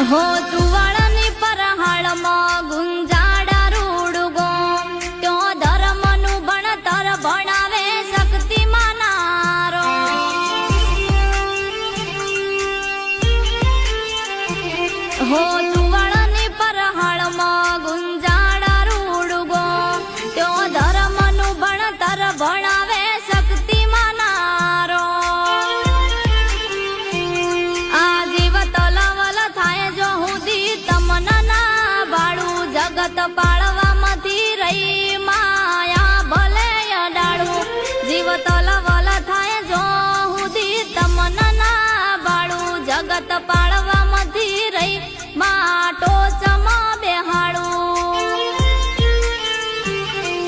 હો જુવાળની પરહાળમાં ગુંજાડા રૂડુગો તો ધર્મનું ભણતર ભણાવે શક્તિ માનારો હો જુવાળની પરહાળમાં ગુંજાડા રૂડુગો તો ધર્મનું ભણતર ભણાવે થઈ માયા ભલે અડાડું જીવ તલવલ થાય જો હુદી તમન ના જગત પાળ